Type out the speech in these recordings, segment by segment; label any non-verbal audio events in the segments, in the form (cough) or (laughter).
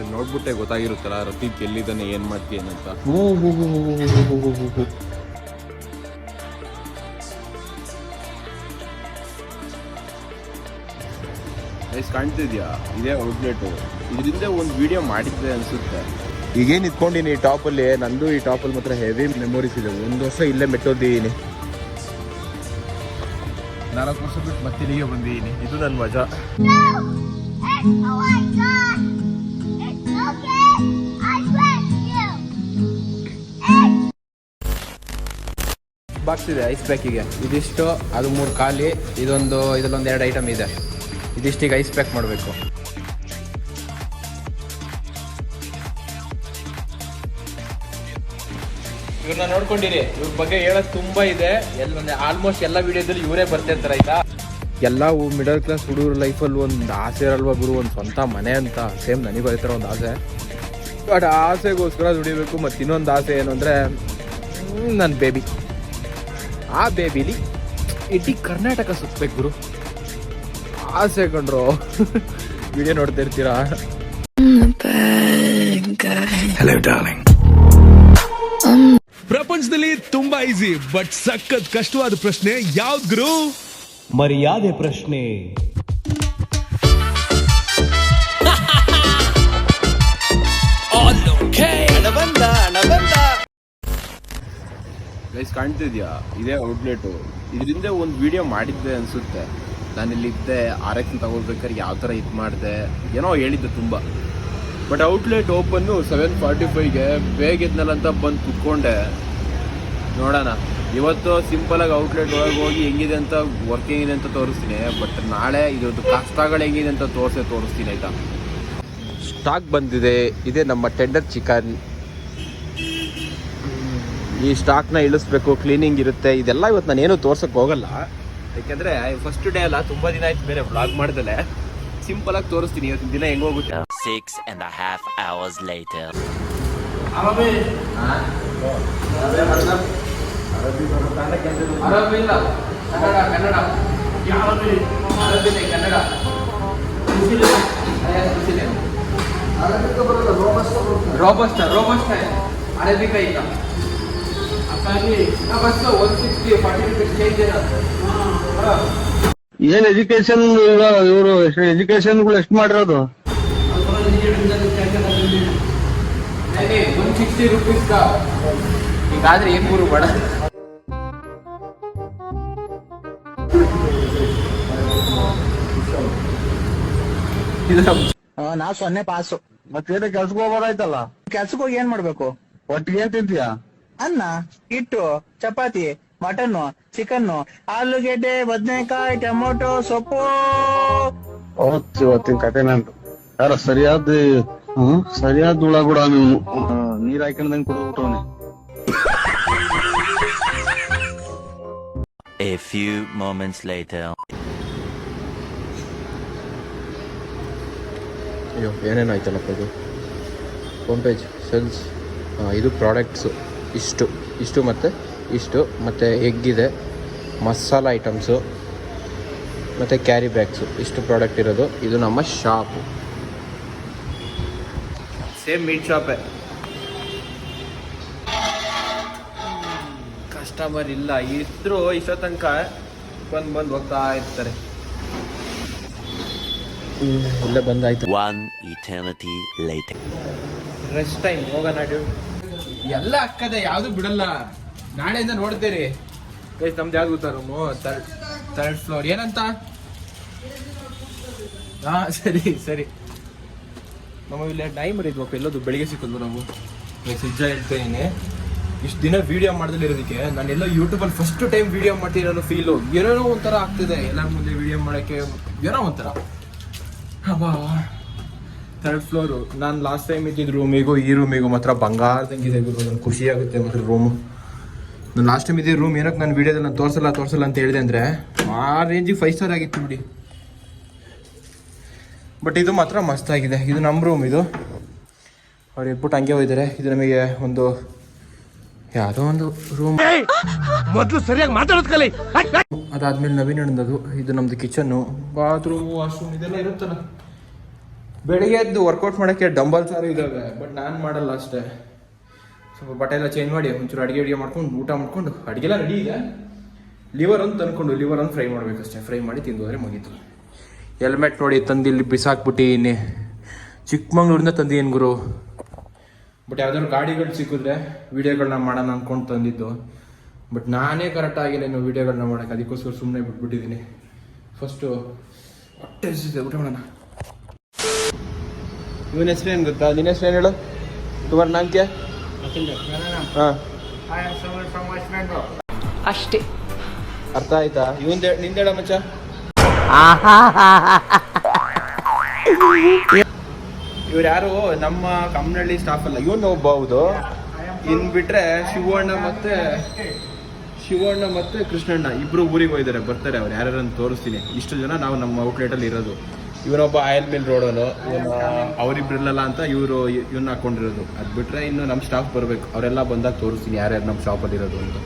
ಇದು ನೋಡ್ಬಿಟ್ಟೆ ಗೊತ್ತಾಗಿರುತ್ತಲ್ಲ ರತೀಕ್ ಎಲ್ಲಿದ್ದಾನೆ ಏನು ಮಾಡ್ತೀನಿ ಅಂತ ಗೈಸ್ ಕಾಣ್ತಿದ್ಯಾ ಇದೇ ಔಟ್ಲೆಟು ಇದರಿಂದ ಒಂದು ವಿಡಿಯೋ ಮಾಡಿದ್ದೆ ಅನ್ಸುತ್ತೆ ಈಗೇನು ಇಟ್ಕೊಂಡಿನಿ ಈ ಟಾಪಲ್ಲಿ ನಂದು ಈ ಟಾಪಲ್ಲಿ ಮಾತ್ರ ಹೆವಿ ಮೆಮೊರೀಸ್ ಇದೆ ಒಂದು ವರ್ಷ ಇಲ್ಲೇ ಮೆಟ್ಟೋದಿದ್ದೀನಿ ನಾಲ್ಕು ವರ್ಷ ಬಿಟ್ಟು ಮತ್ತೆ ಇಲ್ಲಿಗೆ ಬಂದಿದ್ದೀನಿ ಇದು ನನ್ನ ಮಜಾ ಬಾಕ್ಸ್ ಇದೆ ಐಸ್ ಪ್ಯಾಕಿಗೆ ಇದಿಷ್ಟು, ಅದು ಮೂರು ಖಾಲಿ. ಇದೊಂದು, ಇದರಲ್ಲೊಂದು ಎರಡು ಐಟಮ್ ಇದೆ. ಇದಿಷ್ಟೀಗ ಐಸ್ ಪ್ಯಾಕ್ ಮಾಡಬೇಕು. ಇವ್ರನ್ನ ನೋಡ್ಕೊಂಡಿರಿ, ಇವ್ರ ಬಗ್ಗೆ ಹೇಳೋದು ತುಂಬಾ ಇದೆ. ಎಲ್ಲ ಆಲ್ಮೋಸ್ಟ್ ಎಲ್ಲ ವಿಡಿಯೋದಲ್ಲಿ ಇವರೇ ಬರ್ತಿರ್ತಾರೆ, ಆಯ್ತಾ? ಎಲ್ಲ ಮಿಡಲ್ ಕ್ಲಾಸ್ ಹುಡುಗರ ಅಲ್ಲಿ ಒಂದು ಆಸೆ ಇರಲ್ವಾ ಗುರು? ಒಂದು ಸ್ವಂತ ಮನೆ ಅಂತ. ಸೇಮ್ ನನಗೂ ಐತರ ಒಂದು ಆಸೆ. ಬಟ್ ಆಸೆಗೋಸ್ಕರ ದುಡಿಬೇಕು ಮತ್ತು ಇನ್ನೊಂದು ಆಸೆ ಏನು ಅಂದರೆ ನನ್ನ ಬೇಬಿ ಆ ಬೇಬಿಲಿ ಇಡೀ ಕರ್ನಾಟಕ ಸುತ್ತಬೇಕು ಗುರು. ಆಸೆ ಕಂಡ್ರು. ವಿಡಿಯೋ ನೋಡ್ತಾ ಇರ್ತೀರಾ? ಪ್ರಪಂಚದಲ್ಲಿ ತುಂಬಾ ಈಸಿ ಬಟ್ ಸಖತ್ ಕಷ್ಟವಾದ ಪ್ರಶ್ನೆ ಯಾವ್ದು ಗುರು? ಮರ್ಯಾದೆ ಪ್ರಶ್ನೆ. (laughs) ಗೈಸ್ ಕಾಣ್ತಿದ್ಯಾ? ಇದೇ ಔಟ್ಲೆಟು ಇದರಿಂದ ಒಂದು ವಿಡಿಯೋ ಮಾಡಿದ್ದೆ ಅನಿಸುತ್ತೆ. ನಾನು ಇಲ್ಲಿದ್ದೆ ಆರ್ ಎಕ್ಸ್ ತಗೊಳ್ಬೇಕಾದ್ರೆ ಯಾವ ಥರ ಇದು ಮಾಡಿದೆ? ಏನೋ ಹೇಳಿದ್ದೆ ತುಂಬ. But outlet open seven forty ಫೈವ್ಗೆ ಬೇಗ ಅಂತ ಬಂದು ಕುತ್ಕೊಂಡೆ. ನೋಡೋಣ. ಇವತ್ತು ಸಿಂಪಲಾಗಿ ಔಟ್ಲೆಟ್ ಒಳಗೆ ಹೋಗಿ ಹೆಂಗಿದೆ ಅಂತ ವರ್ಕಿಂಗ್ ಇದೆ ಅಂತ ತೋರಿಸ್ತೀನಿ. ಬಟ್ ನಾಳೆ ಇದೊಂದು ಕಷ್ಟಗಳು ಹೆಂಗಿದೆ ಅಂತ ತೋರಿಸೇ, ತೋರಿಸ್ತೀನಿ ಆಯಿತಾ? ಸ್ಟಾಕ್ ಬಂದಿದೆ. ಇದೇ ನಮ್ಮ ಟೆಂಡರ್ ಚಿಕನ್ ಈ ಸ್ಟಾಕ್ನ ಇಳಿಸ್ಬೇಕು ಕ್ಲೀನಿಂಗ್ ಇರುತ್ತೆ ಇದೆಲ್ಲ ಇವತ್ತು ನಾನು ಏನು ತೋರ್ಸಕ್ಕೆ ಹೋಗಲ್ಲ. ಯಾಕೆಂದ್ರೆ ಫಸ್ಟ್ ಡೇ ಅಲ್ಲ ತುಂಬಾ ದಿನ ಆಯ್ತು ಬೇರೆ ವ್ಲಾಗ್ ಮಾಡ್ದಲೆ. ಸಿಂಪಲ್ ಆಗಿ ತೋರಿಸ್ತೀನಿ ಇವತ್ತಿನ ದಿನ ಹೆಂಗೆ ಹೋಗುತ್ತೆ. Six and half hours Kannada. Robusta robusta arabica ಇಲ್ಲ. ಏನ್ ಎಜುಕೇಶನ್ ಇವರು ಎಜುಕೇಶನ್ಗಳು ಎಷ್ಟು ಮಾಡಿರೋದು ಒನ್ ಸಿಕ್ಸ್ಟಿ ರುಪೀಸ್ ಈಗಾದ್ರೆ ಏನ್ ಬೇಡ? ನಾ ಸೊನ್ನೆ ಪಾಸು ಮತ್ತೆ ಕೆಲ್ಸಕ್ಕೆ ಹೋಗೋದಾಯ್ತಲ್ಲ? ಕೆಲ್ಸಕ್ಕೆ ಹೋಗಿ ಏನ್ ಮಾಡ್ಬೇಕು? ಒಟ್ಟಿಗೆ ಏನ್ ತಿಂತೀಯ? ಅನ್ನ ಹಿಟ್ಟು ಚಪಾತಿ ಮಟನ್ನು ಚಿಕನ್ನು ಆಲೂಗೆಡ್ಡೆ ಬದನೆಕಾಯಿ ಟೊಮೊಟೊ ಸೊಪ್ಪು. ಇವತ್ತಿನ ಕತೆ ನಂದು ಯಾರ ಸರಿಯಾದ ಹ್ಮ್ ಸರಿಯಾದ ಹುಳ ಬಿಡ ನೀವು ನೀರ್ ಹಾಕೊಂಡಂಗ್ ಕುಡಿದ್ಬಿಟ್ಟವನೆ A few moments later. ಅಯ್ಯೋ ಏನೇನು ಆಯ್ತಲ್ಲಪ್ಪ ಇದು? ಹೋಮ್ ಪೇಜ್ ಸೆಲ್ಸ್ ಇದು ಪ್ರಾಡಕ್ಟ್ಸು ಇಷ್ಟು ಇಷ್ಟು ಮತ್ತು ಇಷ್ಟು ಮತ್ತು ಎಗ್ ಇದೆ ಮಸಾಲ ಐಟಮ್ಸು ಮತ್ತು ಕ್ಯಾರಿ ಬ್ಯಾಗ್ಸು ಇಷ್ಟು ಪ್ರಾಡಕ್ಟ್ ಇರೋದು. ಇದು ನಮ್ಮ ಶಾಪು ಸೇಮ್ ಮೀಟ್ ಶಾಪೇ ಕಸ್ಟಮರ್ ಇಲ್ಲ. ಇದ್ರು ಇಷ್ಟೋ ತನಕ ಬಂದು ಬಂದು ಹೋಗ್ತಾ ಇರ್ತಾರೆ. ಇಲ್ಲೇ ಬಂದಾಯ್ತು one eternity light rest time ಹೋಗೋಣ ಎಲ್ಲ ಅಕ್ಕದೆ ಯಾವುದು ಬಿಡಲ್ಲ. ನಾಳೆಯಿಂದ ನೋಡ್ತೀರಿ. ಗೈಸ್, ನಮ್ದು ಯಾವ್ದು ಗೊತ್ತಾ ರೂಮು ತರ್ಡ್ ತರ್ಡ್ ಫ್ಲೋರ್ ಏನಂತ? ಹಾ, ಸರಿ ಸರಿ. ನಮ್ಮ ಇಲ್ಲಿ ಟೈಮ್ ಇದ್ವಪ್ಪ. ಎಲ್ಲದು ಬೆಳಿಗ್ಗೆ ಸಿಕ್ಕಿದ್ವು ನಾವು. ನಿಜ ಹೇಳ್ತೇನೆ ಇಷ್ಟು ದಿನ ವಿಡಿಯೋ ಮಾಡ್ದಲ್ಲಿ ಇರೋದಕ್ಕೆ ನಾನೆಲ್ಲ ಯೂಟ್ಯೂಬಲ್ಲಿ ಫಸ್ಟ್ ಟೈಮ್ ವಿಡಿಯೋ ಮಾಡ್ತಿರೋ ಫೀಲು ಏನೇನೋ ಒಂಥರ ಆಗ್ತಿದೆ. ಎಲ್ಲರ ಮುಂದೆ ವಿಡಿಯೋ ಮಾಡೋಕ್ಕೆ ಏನೋ ಒಂಥರ. ಅಬ್ಬಾ ಥರ್ಡ್ ಫ್ಲೋರು ನಾನು ಲಾಸ್ಟ್ ಟೈಮ್ ಇದ್ದಿದ್ದು ರೂಮಿಗೂ ಈ ರೂಮಿಗೂ ಮಾತ್ರ ಬಂಗಾರದಂಗಿದೆ ಗುರು. ನನಗೆ ಖುಷಿ ಆಗುತ್ತೆ ಮಾತ್ರ ರೂಮು ನಾನು ಲಾಸ್ಟ್ ಟೈಮ್ ಇದ್ದಿದ್ದು ರೂಮ್ ಏನಕ್ಕೆ ನಾನು ವೀಡಿಯೋದಲ್ಲಿ ನಾನು ತೋರಿಸಲ್ಲ ತೋರಿಸಲ್ಲ ಅಂತ ಹೇಳಿದೆ ಅಂದರೆ ಆ ರೇಂಜಿಗೆ ಫೈವ್ ಸ್ಟಾರ್ ಆಗಿತ್ತು ನೋಡಿ ಬಟ್ ಇದು ಮಾತ್ರ ಮಸ್ತಾಗಿದೆ ಇದು ನಮ್ಮ ರೂಮ್ ಇದು. ಅವ್ರು ಎದ್ಬಿಟ್ಟು ಹಂಗೆ ಹೋಗಿದ್ದಾರೆ. ಇದು ನಮಗೆ ಒಂದು ಯಾವುದೋ ಒಂದು ರೂಮ್ ಮೊದಲು ಸರಿಯಾಗಿ ಮಾತಾಡೋದು ಕಲಿ. ಅದಾದ್ಮೇಲೆ ನವೀನ್ ಹಿಡಿದದು ಇದು ನಮ್ದು ಕಿಚನ್ನು ಬಾತ್ರೂಮ್ ವಾಶ್ರೂಮ್ ಇದೆಲ್ಲ ಇರುತ್ತಲ್ಲ. ಬೆಳಿಗ್ಗೆ ಎದ್ದು ವರ್ಕೌಟ್ ಮಾಡೋಕ್ಕೆ ಡಂಬಲ್ ಸಾರು ಇದ್ದಾವೆ ಬಟ್ ನಾನು ಮಾಡಲ್ಲ ಅಷ್ಟೇ. ಸ್ವಲ್ಪ ಬಟ್ಟೆ ಎಲ್ಲ ಚೇಂಜ್ ಮಾಡಿ, ಒಂಚೂರು ಅಡುಗೆ ಅಡುಗೆ ಮಾಡ್ಕೊಂಡು, ಊಟ ಮಾಡ್ಕೊಂಡು, ಅಡುಗೆಲ್ಲ ರೆಡಿ ಇದೆ. ಲಿವರ್ ಅಂತ ತಂದ್ಕೊಂಡು ಲಿವರ್ ಅಂತ ಫ್ರೈ ಮಾಡ್ಬೇಕಷ್ಟೇ. ಫ್ರೈ ಮಾಡಿ ತಿಂದು ಮುಗೀತು. ಹೆಲ್ಮೆಟ್ ನೋಡಿ ತಂದು ಇಲ್ಲಿ ಬಿಸಾಕ್ಬಿಟ್ಟಿನಿ ಚಿಕ್ಕಮಂಗ್ಳೂರಿಂದ ತಂದೀನಿ ಗುರು? ಬಟ್ ಯಾವ್ದಾದ್ರು ಗಾಡಿಗಳು ಸಿಕ್ಕಿದ್ರೆ ವೀಡಿಯೋಗಳನ್ನ ಮಾಡೋಣ ಅಂದ್ಕೊಂಡು ತಂದಿದ್ದು. ಬಟ್ ನಾನೇ ಕರೆಕ್ಟ್ ಆಗಿಲ್ಲ ಇನ್ನು ವೀಡಿಯೋಗಳನ್ನ ಮಾಡೋಕೆ ಅದಕ್ಕೋಸ್ಕರ ಸುಮ್ಮನೆ ಬಿಟ್ಬಿಟ್ಟಿದ್ದೀನಿ. ಫಸ್ಟು ಹೊಟ್ಟೆ ಊಟ ಮಾಡೋಣ. ಇವನ ಹೆಸರು ಏನು ಗೊತ್ತಾ? ನಿನ್ನ ಹೆಸರು ಏನು ಹೇಳು? ತುಂಬ ನಾಮ್ ಕ್ಯಾ ಹಾಂ ಅಷ್ಟೇ. ಅರ್ಥ ಆಯ್ತಾ? ಇವನ್ ನಿಂದೇಳ ಮಚ್ಚ. ಇವ್ರು ಯಾರು? ನಮ್ಮ ಕಮ್ಮನಹಳ್ಳಿ ಸ್ಟಾಫ್ ಅಲ್ಲ. ಇವನು ಒಬ್ಬ ಹೌದು. ಇನ್ ಬಿಟ್ರೆ ಶಿವಣ್ಣ ಮತ್ತೆ ಶಿವಣ್ಣ ಮತ್ತೆ ಕೃಷ್ಣಣ್ಣ ಇಬ್ರು ಊರಿಗೆ ಹೋಗಿದ್ದಾರೆ. ಬರ್ತಾರೆ ಅವ್ರು. ಯಾರ್ಯಾರನ್ನು ತೋರಿಸ್ತೀನಿ. ಇಷ್ಟು ಜನ ನಾವು ನಮ್ಮ ಔಟ್ಲೆಟ್ ಅಲ್ಲಿ ಇರೋದು. ಇವನೊಬ್ಬ ಆಯಲ್ ಮಿಲ್ ರೋಡನು ಇವನು ಅಂತ ಇವರು ಇವನ್ನ ಹಾಕೊಂಡಿರೋದು. ಅದು ಬಿಟ್ರೆ ಇನ್ನು ನಮ್ಮ ಸ್ಟಾಫ್ ಬರಬೇಕು. ಅವರೆಲ್ಲ ಬಂದಾಗ ತೋರಿಸ್ತೀನಿ ಯಾರ್ಯಾರು ನಮ್ಮ ಶಾಪಲ್ಲಿ ಇರೋದು ಅಂತ.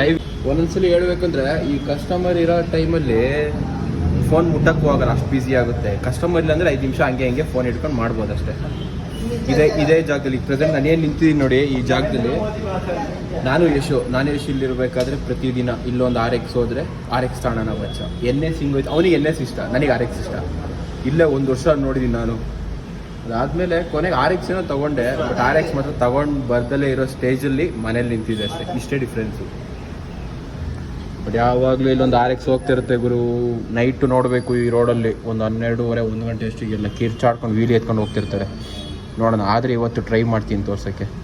ಲೈವ್ ಒಂದೊಂದ್ಸಲಿ ಹೇಳ್ಬೇಕಂದ್ರೆ ಈ ಕಸ್ಟಮರ್ ಇರೋ ಟೈಮಲ್ಲಿ ಫೋನ್ ಮುಟ್ಟಕ್ಕೂ ಆಗಲ್ಲ ಅಷ್ಟು ಬ್ಯುಸಿ ಆಗುತ್ತೆ. ಕಸ್ಟಮರ್ ಇಲ್ಲ ಅಂದ್ರೆ ಐದು ನಿಮಿಷ ಹಂಗೆ ಹಂಗೆ ಫೋನ್ ಇಟ್ಕೊಂಡು ಮಾಡ್ಬೋದು ಅಷ್ಟೇ ಇದೇ ಇದೇ ಜಾಗದಲ್ಲಿ ಪ್ರೆಸೆಂಟ್ ಏನು ನಿಂತಿದ್ದೀನಿ ನೋಡಿ ಈ ಜಾಗದಲ್ಲಿ. ನಾನು ಯಶು ನಾನು ಯಶು ಇಲ್ಲಿರ್ಬೇಕಾದ್ರೆ ಪ್ರತಿದಿನ ಇಲ್ಲೊಂದು ಆರ್ ಎಕ್ಸ್ ಹೋದ್ರೆ ಆರ್ ಎಕ್ಸ್ ತಾಣನ ಬಚ್ಚ. ಎನ್ ಎಸ್ ಹಿಂಗೆ ಅವನಿಗೆ ಎನ್ ಎಸ್ ಇಷ್ಟ ನನಗೆ ಆರ್ ಎಕ್ಸ್ ಇಷ್ಟ. ಇಲ್ಲೇ ಒಂದು ವರ್ಷ ನೋಡಿದ್ದೀನಿ ನಾನು. ಅದಾದಮೇಲೆ ಕೊನೆಗೆ ಆರ್ ಎಕ್ಸ್ ಏನೋ ತಗೊಂಡೆ ಬಟ್ ಆರ್ ಎಕ್ಸ್ ಮಾತ್ರ ತೊಗೊಂಡು ಬರ್ದಲ್ಲೇ ಇರೋ ಸ್ಟೇಜಲ್ಲಿ ಮನೇಲಿ ನಿಂತಿದೆ ಅಷ್ಟೇ. ಇಷ್ಟೇ ಡಿಫ್ರೆನ್ಸು ಬಟ್ ಯಾವಾಗಲೂ ಇಲ್ಲೊಂದು ಆರ್ ಎಕ್ಸ್ ಹೋಗ್ತಿರುತ್ತೆ ಗುರು. ನೈಟು ನೋಡಬೇಕು ಈ ರೋಡಲ್ಲಿ ಒಂದು ಹನ್ನೆರಡೂವರೆ, ಒಂದು ಗಂಟೆ ಅಷ್ಟಿಗೆಲ್ಲ ಕಿರ್ಚಾಡ್ಕೊಂಡು ವೀಲಿ ಎತ್ಕೊಂಡು ಹೋಗ್ತಿರ್ತಾರೆ. ನೋಡೋಣ. ಆದರೆ ಇವತ್ತು ಟ್ರೈ ಮಾಡ್ತೀನಿ ತೋರ್ಸೋಕ್ಕೆ.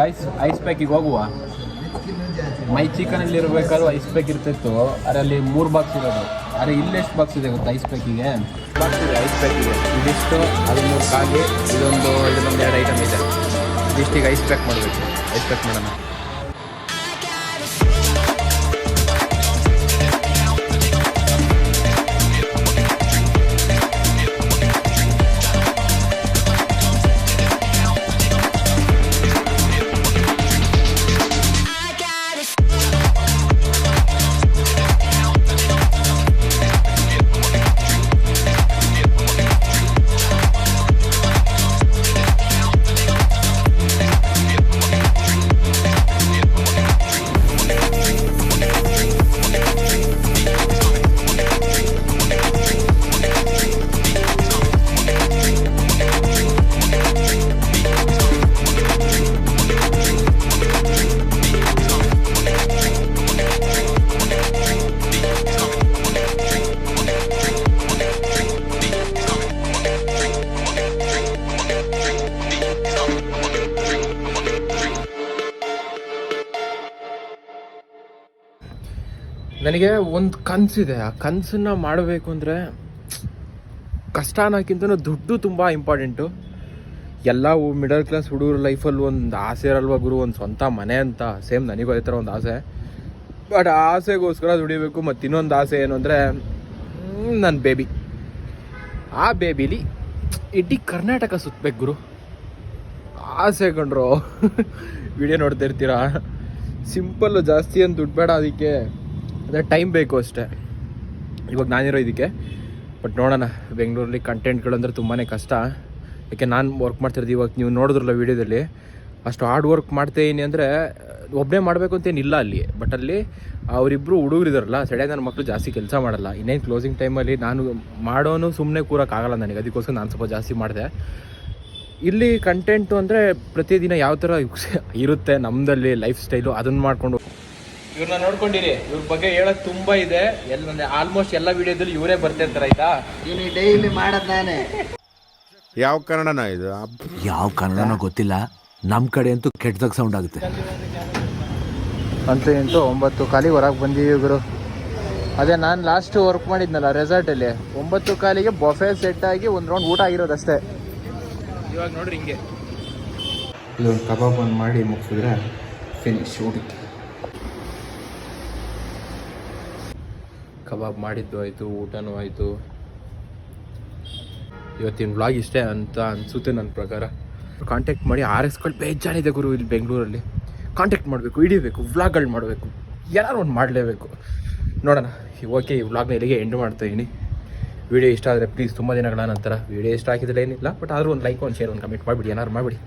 ಗೈಸ್ ಐಸ್ ಪ್ಯಾಕಿಗೆ ಹೋಗುವ. ಮೈ ಚಿಕನಲ್ಲಿ ಇರಬೇಕಾದ್ರೂ ಐಸ್ ಪ್ಯಾಕ್ ಇರ್ತಿತ್ತು. ಅದರಲ್ಲಿ ಮೂರು ಬಾಕ್ಸ್ ಇರೋದು. ಅರೆ ಇಲ್ಲೆಷ್ಟು ಬಾಕ್ಸ್ ಇದೆ ಗೊತ್ತಾ ಐಸ್ ಪ್ಯಾಕಿಗೆ ಬಾಕ್ಸ್ ಇದೆ ಐಸ್ ಪ್ಯಾಕಿಗೆ ಇದಿಷ್ಟು, ಹದಿಮೂರು ಕಾಗಿ, ಇದೊಂದು ಇದೊಂದು ಎರಡು ಐಟಮ್ ಇದೆ. ಇದಿಷ್ಟಿಗೆ ಐಸ್ ಪ್ಯಾಕ್ ಮಾಡಬೇಕು. ಐಸ್ ಪ್ಯಾಕ್ ಮಾಡೋಣ. ನನಗೆ ಒಂದು ಕನಸಿದೆ. ಆ ಕನಸನ್ನ ಮಾಡಬೇಕು ಅಂದರೆ ಕಷ್ಟ ಅನ್ನೋಕ್ಕಿಂತ ದುಡ್ಡು ತುಂಬ ಇಂಪಾರ್ಟೆಂಟು. ಎಲ್ಲ ಮಿಡಲ್ ಕ್ಲಾಸ್ ಹುಡುಗರ ಲೈಫಲ್ಲಿ ಒಂದು ಆಸೆ ಇರಲ್ವ ಗುರು? ಒಂದು ಸ್ವಂತ ಮನೆ ಅಂತ. ಸೇಮ್ ನನಗೂ ಅದೇ ಥರ ಒಂದು ಆಸೆ. ಬಟ್ ಆ ಆಸೆಗೋಸ್ಕರ ದುಡಿಬೇಕು. ಮತ್ತು ಇನ್ನೊಂದು ಆಸೆ ಏನು ಅಂದರೆ ನನ್ನ ಬೇಬಿ. ಆ ಬೇಬಿಲಿ ಇಡೀ ಕರ್ನಾಟಕ ಸುತ್ತಬೇಕು ಗುರು. ಆಸೆ ಕಂಡ್ರು (laughs) ವಿಡಿಯೋ ನೋಡ್ತಾ ಇರ್ತೀರಾ? ಸಿಂಪಲ್ಲು ಜಾಸ್ತಿ ಏನು ದುಡ್ಡು ಬೇಡ ಅದಕ್ಕೆ. ಅದೇ ಟೈಮ್ ಬೇಕು ಅಷ್ಟೇ. ಇವಾಗ ನಾನಿರೋ ಇದಕ್ಕೆ. ಬಟ್ ನೋಡೋಣ, ಬೆಂಗಳೂರಲ್ಲಿ ಕಂಟೆಂಟ್ಗಳು ಅಂದರೆ ತುಂಬಾ ಕಷ್ಟ. ಯಾಕೆ ನಾನು ವರ್ಕ್ ಮಾಡ್ತಿರೋದು ಇವಾಗ ನೀವು ನೋಡಿದ್ರಲ್ಲ ವೀಡಿಯೋದಲ್ಲಿ ಅಷ್ಟು ಹಾರ್ಡ್ ವರ್ಕ್ ಮಾಡ್ತೇನೆ ಅಂದರೆ ಒಬ್ಬನೇ ಮಾಡಬೇಕು ಅಂತೇನಿಲ್ಲ ಅಲ್ಲಿ. ಬಟ್ ಅಲ್ಲಿ ಅವರಿಬ್ಬರು ಹುಡುಗರಿದಾರಲ್ಲ ಸಡೆ ನನ್ನ ಮಕ್ಕಳು ಜಾಸ್ತಿ ಕೆಲಸ ಮಾಡಲ್ಲ. ಇನ್ನೇನು ಕ್ಲೋಸಿಂಗ್ ಟೈಮಲ್ಲಿ ನಾನು ಮಾಡೋನು ಸುಮ್ಮನೆ ಕೂರೋಕ್ಕಾಗಲ್ಲ ನನಗೆ. ಅದಕ್ಕೋಸ್ಕರ ನಾನು ಸ್ವಲ್ಪ ಜಾಸ್ತಿ ಮಾಡಿದೆ. ಇಲ್ಲಿ ಕಂಟೆಂಟು ಅಂದರೆ ಪ್ರತಿದಿನ ಯಾವ ಥರ (laughs) ಇರುತ್ತೆ ನಮ್ಮದಲ್ಲಿ ಲೈಫ್ ಸ್ಟೈಲು ಅದನ್ನು ಮಾಡಿಕೊಂಡು ಇವ್ರನ್ನ ನೋಡ್ಕೊಂಡಿರಿ ಇವ್ರ ಬಗ್ಗೆ ಹೇಳೋದು ತುಂಬಾ ಇದೆ. ಎಲ್ಲ ಆಲ್ಮೋಸ್ಟ್ ಎಲ್ಲ ವಿಡಿಯೋದಲ್ಲಿ ಇವರೇ ಬರ್ತಿರ್ತಾರೆ ಆಯ್ತಾ? ಆಯ್ತಾ ಡೈಲಿ ಮಾಡದ್ ನಾನೇ. ಯಾವ ಕನ್ನಡನ ಇದು? ಯಾವ ಕನ್ನಡನೋ ಗೊತ್ತಿಲ್ಲ. ನಮ್ಮ ಕಡೆ ಅಂತೂ ಕೆಟ್ಟದಾಗ ಸೌಂಡ್ ಆಗುತ್ತೆ. ಅಂತೂ ಇಂಟು ಒಂಬತ್ತು ಕಾಲಿಗೆ ಹೊರಗೆ ಬಂದೀವಿ ಗುರು. ಅದೇ ನಾನು ಲಾಸ್ಟ್ ವರ್ಕ್ ಮಾಡಿದ್ನಲ್ಲ ರೆಸಾರ್ಟಲ್ಲಿ ಒಂಬತ್ತು ಕಾಲಿಗೆ ಬೊಫೆ ಸೆಟ್ ಆಗಿ ಒಂದು ರೌಂಡ್ ಊಟ ಆಗಿರೋದು ಅಷ್ಟೇ ಇವಾಗ ನೋಡ್ರಿ ಹಿಂಗೆ. ಇಲ್ಲೊಂದು ಕಬಾಬ್ ಒಂದು ಮಾಡಿ ಮುಗಿಸಿದ್ರೆ ಫಿನಿಶ್ ಊಟಕ್ಕೆ ಕಬಾಬ್ ಮಾಡಿದ್ದು ಆಯಿತು, ಊಟನೂ ಆಯಿತು. ಇವತ್ತಿನ ವ್ಲಾಗ್ ಇಷ್ಟೇ ಅಂತ ಅನಿಸುತ್ತೆ ನನ್ನ ಪ್ರಕಾರ. ಕಾಂಟ್ಯಾಕ್ಟ್ ಮಾಡಿ ಆರ್ ಎಸ್ಗಳು ಬೇಜಾನಿದೆ ಗುರು ಇಲ್ಲಿ ಬೆಂಗಳೂರಲ್ಲಿ. ಕಾಂಟ್ಯಾಕ್ಟ್ ಮಾಡಬೇಕು, ಹಿಡಿಬೇಕು ವ್ಲಾಗ್ಗಳು ಮಾಡಬೇಕು ಏನಾರು ಒಂದು ಮಾಡಲೇಬೇಕು. ನೋಡೋಣ, ಓಕೆ, ಈ ವ್ಲಾಗ್ನ ಇಲ್ಲಿಗೆ ಎಂಡ್ ಮಾಡ್ತಾ ಇದೀನಿ ವಿಡಿಯೋ ಇಷ್ಟ ಆದರೆ ಪ್ಲೀಸ್ ತುಂಬ ದಿನಗಳ ನಂತರ. ವಿಡಿಯೋ ಇಷ್ಟ ಆಗಿದ್ರೆ ಏನಿಲ್ಲ ಬಟ್ ಆದರೂ ಒಂದು ಲೈಕ್ ಒಂದು ಶೇರ್ ಒಂದು ಕಮೆಂಟ್ ಮಾಡಿಬಿಡಿ, ಏನಾದ್ರು ಮಾಡಿಬಿಡಿ.